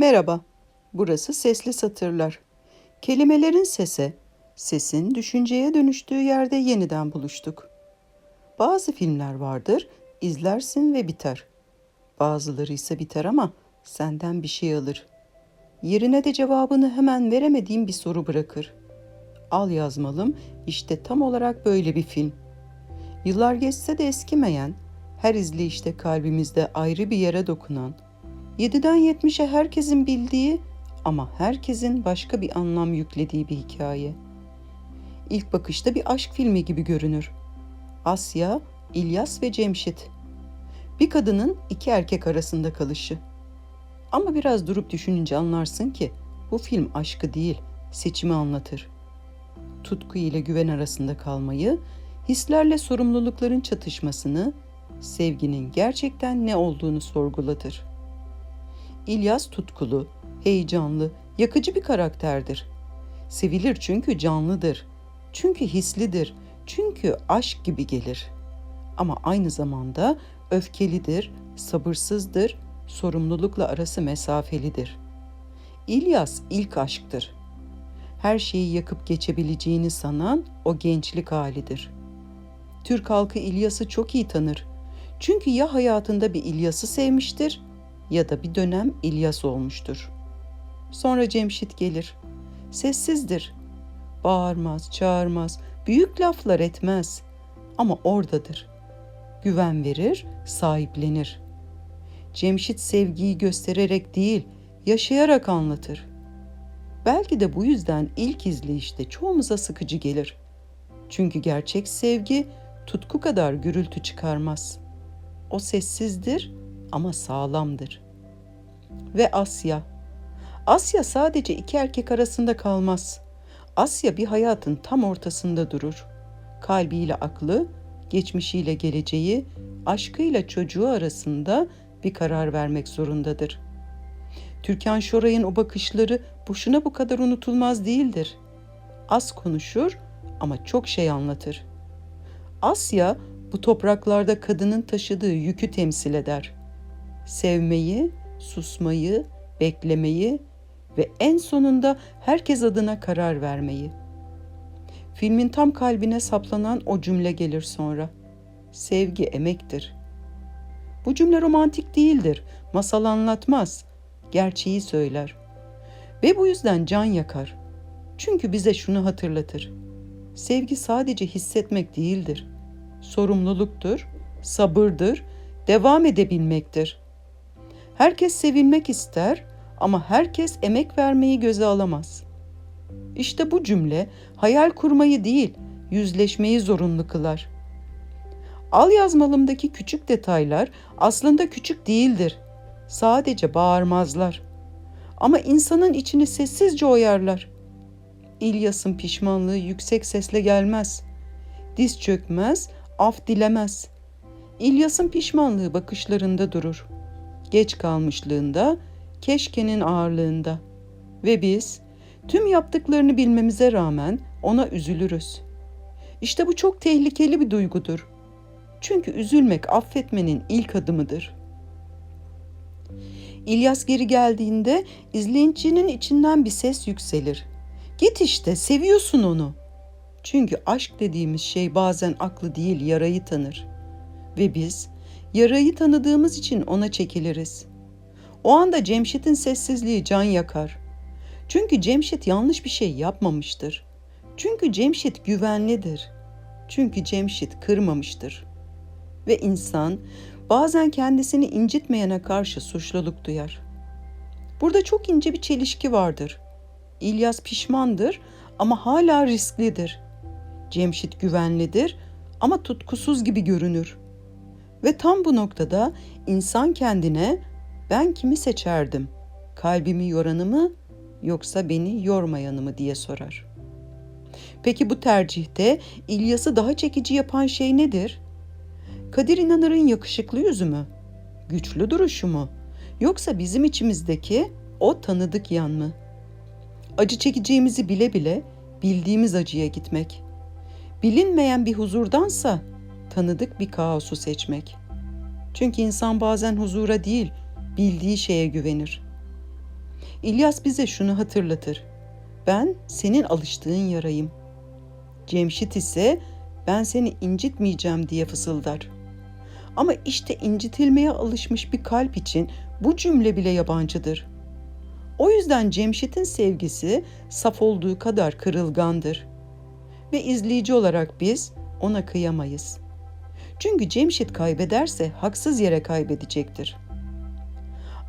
Merhaba, burası Sesli Satırlar. Kelimelerin sese, sesin düşünceye dönüştüğü yerde yeniden buluştuk. Bazı filmler vardır, izlersin ve biter. Bazıları ise biter ama senden bir şey alır. Yerine de cevabını hemen veremediğin bir soru bırakır. Al yazmalım, işte tam olarak böyle bir film. Yıllar geçse de eskimeyen, her izleyişte kalbimizde ayrı bir yere dokunan, 7'den 70'e herkesin bildiği ama herkesin başka bir anlam yüklediği bir hikaye. İlk bakışta bir aşk filmi gibi görünür. Asya, İlyas ve Cemşit. Bir kadının iki erkek arasında kalışı. Ama biraz durup düşününce anlarsın ki bu film aşkı değil, seçimi anlatır. Tutku ile güven arasında kalmayı, hislerle sorumlulukların çatışmasını, sevginin gerçekten ne olduğunu sorgulatır. İlyas tutkulu, heyecanlı, yakıcı bir karakterdir. Sevilir çünkü canlıdır. Çünkü hislidir. Çünkü aşk gibi gelir. Ama aynı zamanda öfkelidir, sabırsızdır, sorumlulukla arası mesafelidir. İlyas ilk aşktır. Her şeyi yakıp geçebileceğini sanan o gençlik halidir. Türk halkı İlyas'ı çok iyi tanır. Çünkü ya hayatında bir İlyas'ı sevmiştir ya da bir dönem İlyas olmuştur. Sonra Cemşit gelir. Sessizdir. Bağırmaz, çağırmaz, büyük laflar etmez ama oradadır. Güven verir, sahiplenir. Cemşit sevgiyi göstererek değil, yaşayarak anlatır. Belki de bu yüzden ilk izleyişte çoğumuza sıkıcı gelir. Çünkü gerçek sevgi tutku kadar gürültü çıkarmaz. O sessizdir ama sağlamdır. Ve Asya. Asya sadece iki erkek arasında kalmaz. Asya bir hayatın tam ortasında durur. Kalbiyle aklı, geçmişiyle geleceği, aşkıyla çocuğu arasında bir karar vermek zorundadır. Türkan Şoray'ın o bakışları boşuna bu kadar unutulmaz değildir. Az konuşur ama çok şey anlatır. Asya bu topraklarda kadının taşıdığı yükü temsil eder. Sevmeyi, susmayı, beklemeyi ve en sonunda herkes adına karar vermeyi. Filmin tam kalbine saplanan o cümle gelir sonra. Sevgi emektir. Bu cümle romantik değildir, masal anlatmaz, gerçeği söyler. Ve bu yüzden can yakar. Çünkü bize şunu hatırlatır. Sevgi sadece hissetmek değildir. Sorumluluktur, sabırdır, devam edebilmektir. Herkes sevilmek ister ama herkes emek vermeyi göze alamaz. İşte bu cümle hayal kurmayı değil, yüzleşmeyi zorunlu kılar. Al yazmalımdaki küçük detaylar aslında küçük değildir. Sadece bağırmazlar. Ama insanın içini sessizce oyarlar. İlyas'ın pişmanlığı yüksek sesle gelmez. Diz çökmez, af dilemez. İlyas'ın pişmanlığı bakışlarında durur. Geç kalmışlığında, keşkenin ağırlığında. Ve biz tüm yaptıklarını bilmemize rağmen ona üzülürüz. İşte bu çok tehlikeli bir duygudur. Çünkü üzülmek affetmenin ilk adımıdır. İlyas geri geldiğinde izleyicinin içinden bir ses yükselir. Git işte, seviyorsun onu. Çünkü aşk dediğimiz şey bazen aklı değil, yarayı tanır. Ve biz yarayı tanıdığımız için ona çekiliriz. O anda Cemşit'in sessizliği can yakar. Çünkü Cemşit yanlış bir şey yapmamıştır. Çünkü Cemşit güvenlidir. Çünkü Cemşit kırmamıştır. Ve insan bazen kendisini incitmeyene karşı suçluluk duyar. Burada çok ince bir çelişki vardır. İlyas pişmandır ama hala risklidir. Cemşit güvenlidir ama tutkusuz gibi görünür. Ve tam bu noktada insan kendine ben kimi seçerdim? Kalbimi yoranı mı yoksa beni yormayanı mı diye sorar. Peki bu tercihte İlyas'ı daha çekici yapan şey nedir? Kadir İnanır'ın yakışıklı yüzü mü? Güçlü duruşu mu? Yoksa bizim içimizdeki o tanıdık yan mı? Acı çekeceğimizi bile bile bildiğimiz acıya gitmek. Bilinmeyen bir huzurdansa tanıdık bir kaosu seçmek. Çünkü insan bazen huzura değil, bildiği şeye güvenir. İlyas bize şunu hatırlatır. Ben senin alıştığın yarayım. Cemşit ise ben seni incitmeyeceğim diye fısıldar. Ama işte incitilmeye alışmış bir kalp için bu cümle bile yabancıdır. O yüzden Cemşit'in sevgisi saf olduğu kadar kırılgandır. Ve izleyici olarak biz ona kıyamayız. Çünkü Cemşit kaybederse haksız yere kaybedecektir.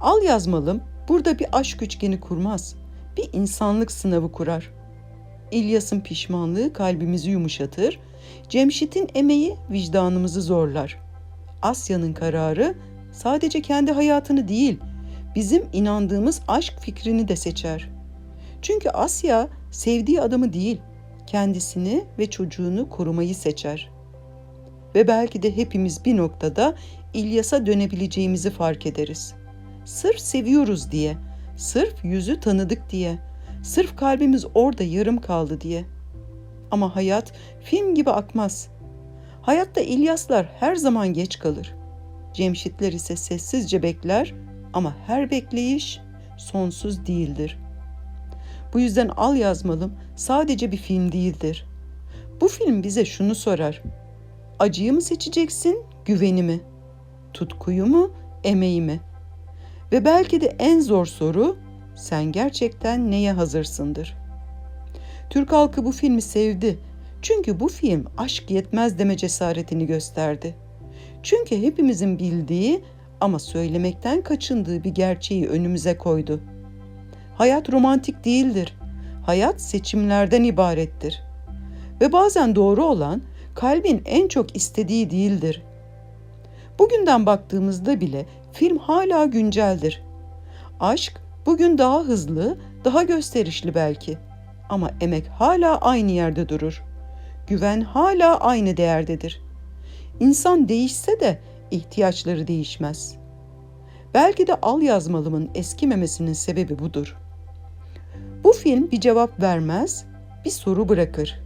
Al yazmalım burada bir aşk üçgeni kurmaz. Bir insanlık sınavı kurar. İlyas'ın pişmanlığı kalbimizi yumuşatır. Cemşit'in emeği vicdanımızı zorlar. Asya'nın kararı sadece kendi hayatını değil, bizim inandığımız aşk fikrini de seçer. Çünkü Asya sevdiği adamı değil, kendisini ve çocuğunu korumayı seçer. Ve belki de hepimiz bir noktada İlyas'a dönebileceğimizi fark ederiz. Sırf seviyoruz diye, sırf yüzü tanıdık diye, sırf kalbimiz orada yarım kaldı diye. Ama hayat film gibi akmaz. Hayatta İlyaslar her zaman geç kalır. Cemşitler ise sessizce bekler ama her bekleyiş sonsuz değildir. Bu yüzden al yazmalım sadece bir film değildir. Bu film bize şunu sorar. Acıyı mı seçeceksin, güveni mi? Tutkuyu mu, emeği mi? Ve belki de en zor soru sen gerçekten neye hazırsındır? Türk halkı bu filmi sevdi. Çünkü bu film aşk yetmez deme cesaretini gösterdi. Çünkü hepimizin bildiği ama söylemekten kaçındığı bir gerçeği önümüze koydu. Hayat romantik değildir. Hayat seçimlerden ibarettir. Ve bazen doğru olan kalbin en çok istediği değildir. Bugünden baktığımızda bile film hala günceldir. Aşk bugün daha hızlı, daha gösterişli belki. Ama emek hala aynı yerde durur. Güven hala aynı değerdedir. İnsan değişse de ihtiyaçları değişmez. Belki de al yazmalımın eskimemesinin sebebi budur. Bu film bir cevap vermez, bir soru bırakır.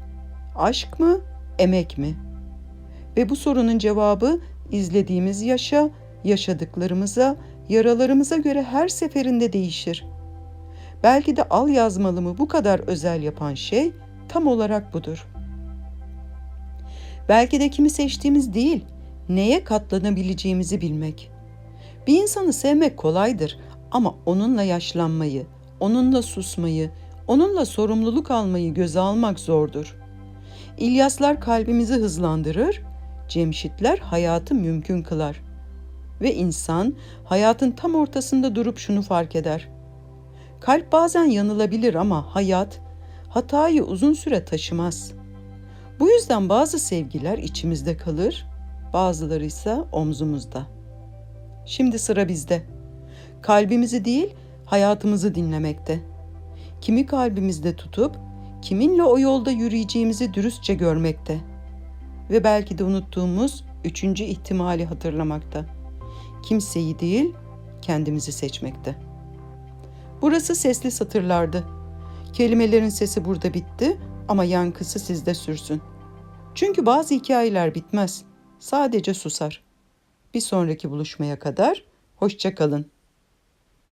Aşk mı, emek mi? Ve bu sorunun cevabı izlediğimiz yaşa, yaşadıklarımıza, yaralarımıza göre her seferinde değişir. Belki de al yazmalımı bu kadar özel yapan şey tam olarak budur. Belki de kimi seçtiğimiz değil, neye katlanabileceğimizi bilmek. Bir insanı sevmek kolaydır ama onunla yaşlanmayı, onunla susmayı, onunla sorumluluk almayı göze almak zordur. İlyaslar kalbimizi hızlandırır, Cemşitler hayatı mümkün kılar. Ve insan hayatın tam ortasında durup şunu fark eder. Kalp bazen yanılabilir ama hayat hatayı uzun süre taşımaz. Bu yüzden bazı sevgiler içimizde kalır, bazıları ise omzumuzda. Şimdi sıra bizde. Kalbimizi değil, hayatımızı dinlemekte. Kimi kalbimizde tutup kiminle o yolda yürüyeceğimizi dürüstçe görmekte. Ve belki de unuttuğumuz üçüncü ihtimali hatırlamakta. Kimseyi değil, kendimizi seçmekte. Burası sesli satırlardı. Kelimelerin sesi burada bitti ama yankısı sizde sürsün. Çünkü bazı hikayeler bitmez, sadece susar. Bir sonraki buluşmaya kadar hoşça kalın.